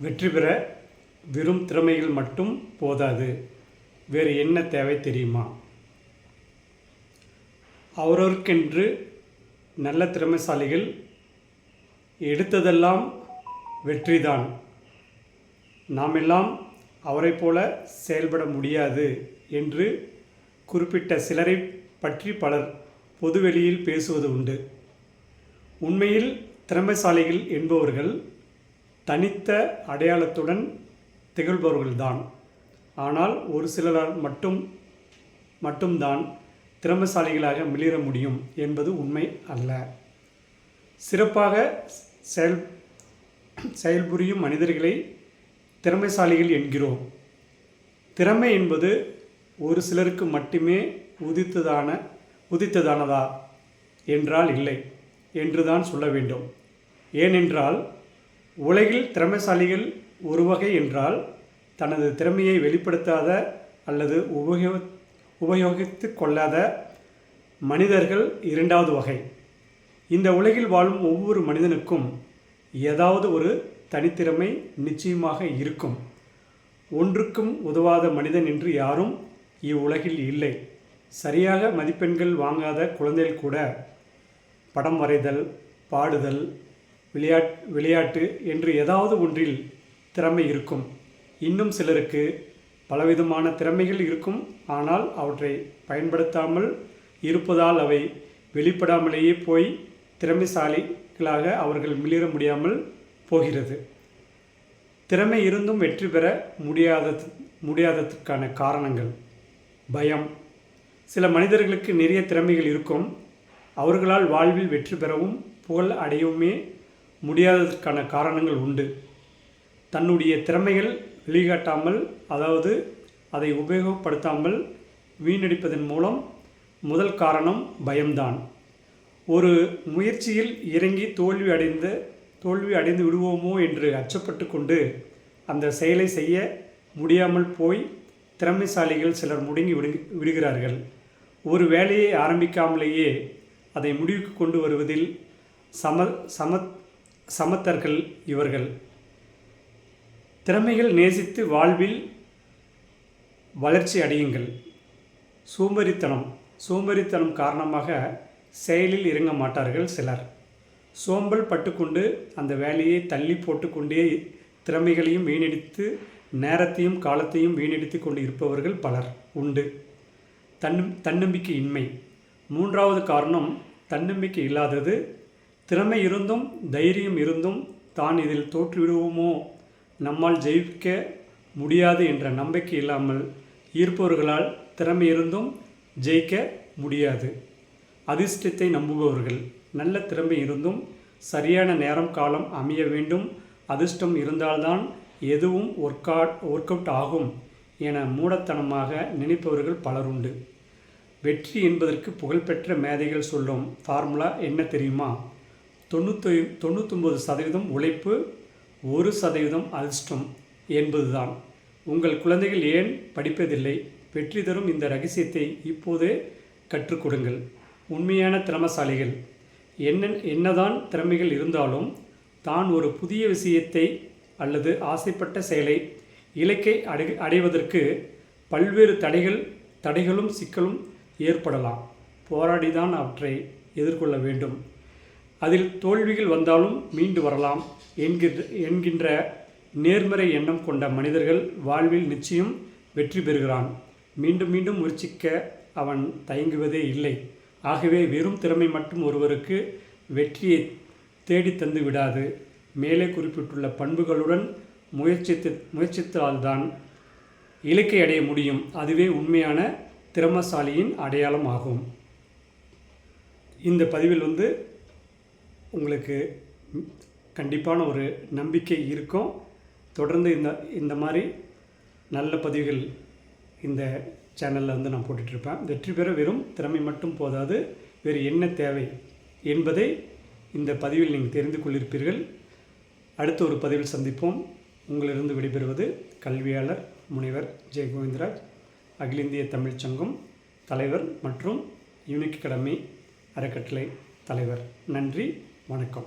வெற்றி பெற வெறும் திறமைகள் மட்டும் போதாது. வேறு என்ன தேவை தெரியுமா? அவரவருக்கென்று நல்ல திறமைசாலிகள் எடுத்ததெல்லாம் வெற்றிதான். நாமெல்லாம் அவரைப் போல செயல்பட முடியாது என்று குறிப்பிட்ட சிலரை பற்றி பலர் பொதுவெளியில் பேசுவது உண்டு. உண்மையில் திறமைசாலிகள் என்பவர்கள் தனித்த அடையாளத்துடன் திகழ்பவர்கள்தான். ஆனால் ஒரு சிலரால் மட்டும் மட்டும்தான் திறமைசாலிகளாக மிளிர முடியும் என்பது உண்மை அல்ல. சிறப்பாக செயல் செயல்புரியும் மனிதர்களை திறமைசாலிகள் என்கிறோம். திறமை என்பது ஒரு சிலருக்கு மட்டுமே உதித்ததான உதித்ததானதா? என்றால் இல்லை என்றுதான் சொல்ல வேண்டும். ஏனென்றால் உலகில் திறமைசாலிகள் ஒரு வகை என்றால் தனது திறமையை வெளிப்படுத்தாத அல்லது உபயோ உபயோகித்து கொள்ளாத மனிதர்கள் இரண்டாவது வகை. இந்த உலகில் வாழும் ஒவ்வொரு மனிதனுக்கும் ஏதாவது ஒரு தனித்திறமை நிச்சயமாக இருக்கும். ஒன்றுக்கும் உதவாத மனிதன் என்று யாரும் இவ்வுலகில் இல்லை. சரியாக மதிப்பெண்கள் வாங்காத குழந்தைகள் கூட படம் வரைதல் பாடுதல் விளையாட் விளையாட்டு என்று ஏதாவது ஒன்றில் திறமை இருக்கும். இன்னும் சிலருக்கு பலவிதமான திறமைகள் இருக்கும். ஆனால் அவற்றை பயன்படுத்தாமல் இருப்பதால் அவை வெளிப்படாமலேயே போய் திறமைசாலிகளாக அவர்கள் மிளிர முடியாமல் போகிறது. திறமை இருந்தும் வெற்றி பெற முடியாத முடியாததற்கான காரணங்கள். பயம். சில மனிதர்களுக்கு நிறைய திறமைகள் இருக்கும். அவர்களால் வாழ்வில் வெற்றி பெறவும் புகழ் அடையவுமே முடியாததற்கான காரணங்கள் உண்டு. தன்னுடைய திறமைகள் வெளிகாட்டாமல் அதாவது அதை உபயோகப்படுத்தாமல் வீணடிப்பதன் மூலம் முதல் காரணம் பயம்தான். ஒரு முயற்சியில் இறங்கி தோல்வி அடைந்த தோல்வி அடைந்து விடுவோமோ என்று அச்சப்பட்டு கொண்டு அந்த செயலை செய்ய முடியாமல் போய் திறமைசாலிகள் சிலர் முடங்கி விடு விடுகிறார்கள். ஒரு வேலையை ஆரம்பிக்காமலேயே அதை முடிவுக்கு கொண்டு வருவதில் சம சம சமத்தர்கள் இவர்கள். திறமைகள் நேசித்து வாழ்வில் வளர்ச்சி அடையுங்கள். சோம்பேறித்தனம் சோம்பேறித்தனம் காரணமாக செயலில் இறங்க மாட்டார்கள் சிலர். சோம்பல் பட்டுக்கொண்டு அந்த வேலையை தள்ளி போட்டுக்கொண்டே திறமைகளையும் வீணடித்து நேரத்தையும் காலத்தையும் வீணடித்து கொண்டு இருப்பவர்கள் பலர் உண்டு. தன்னும் தன்னம்பிக்கையின்மை. மூன்றாவது காரணம் தன்னம்பிக்கை இல்லாதது திறமை இருந்தும் தைரியம் இருந்தும் தான் இதில் தோற்றுவிடுவோமோ? நம்மால் ஜெயிக்க முடியாது என்ற நம்பிக்கை இல்லாமல் ஈர்ப்பவர்களால் திறமை இருந்தும் ஜெயிக்க முடியாது. அதிர்ஷ்டத்தை நம்புபவர்கள் நல்ல திறமை இருந்தும் சரியான நேரம் காலம் அமைய வேண்டும். அதிர்ஷ்டம் இருந்தால்தான் எதுவும் ஒர்க் அவுட் ஒர்க் அவுட் ஆகும் என மூடத்தனமாக நினைப்பவர்கள் பலருண்டு வெற்றி என்பதற்கு புகழ்பெற்ற மேதைகள் சொல்லும் ஃபார்முலா என்ன தெரியுமா? தொண்ணூற்றி தொண்ணூத்தொம்பது சதவீதம் உழைப்பு ஒரு சதவீதம் அதிர்ஷ்டம் என்பதுதான். உங்கள் குழந்தைகள் ஏன் படிப்பதில்லை? வெற்றி தரும் இந்த ரகசியத்தை இப்போதே கற்றுக் கொடுங்கள். உண்மையான திறமசாலிகள். என்ன என்னதான் திறமைகள் இருந்தாலும் தான் ஒரு புதிய விஷயத்தை அல்லது ஆசைப்பட்ட செயலை இலக்கை அடை அடைவதற்கு பல்வேறு தடைகள் தடைகளும் சிக்கலும் ஏற்படலாம். போராடிதான் அவற்றை எதிர்கொள்ள வேண்டும். அதில் தோல்விகள் வந்தாலும் மீண்டு வரலாம் என்கிற என்கின்ற நேர்மறை எண்ணம் கொண்ட மனிதர்கள் வாழ்வில் நிச்சயம் வெற்றி பெறுகிறான். மீண்டும் மீண்டும் முயற்சிக்க அவன் தயங்குவதே இல்லை. ஆகவே வெறும் திறமை மட்டும் ஒருவருக்கு வெற்றியை தேடி தந்து விடாது. மேலே குறிப்பிட்டுள்ள பண்புகளுடன் முயற்சித்து முயற்சித்தால்தான் இலக்கை அடைய முடியும். அதுவே உண்மையான திறமசாலியின் அடையாளம் ஆகும் இந்த பதிவில் வந்து உங்களுக்கு கண்டிப்பான ஒரு நம்பிக்கை இருக்கும். தொடர்ந்து இந்த இந்த மாதிரி நல்ல பதிவுகள் இந்த சேனலில் வந்து நான் போட்டுட்ருப்பேன். வெற்றி பெற வெறும் திறமை மட்டும் போதாது வேறு என்ன தேவை என்பதை இந்த பதிவில் நீங்கள் தெரிந்து கொள்ளிருப்பீர்கள். அடுத்த ஒரு பதிவில் சந்திப்போம். உங்களிலிருந்து விடைபெறுவது கல்வியாளர் முனைவர் ஜெய கோவிந்தராஜ் அகில இந்திய தமிழ்ச் சங்கம் தலைவர் மற்றும் யூனிக் கடமை அறக்கட்டளை தலைவர். நன்றி. வணக்கம்.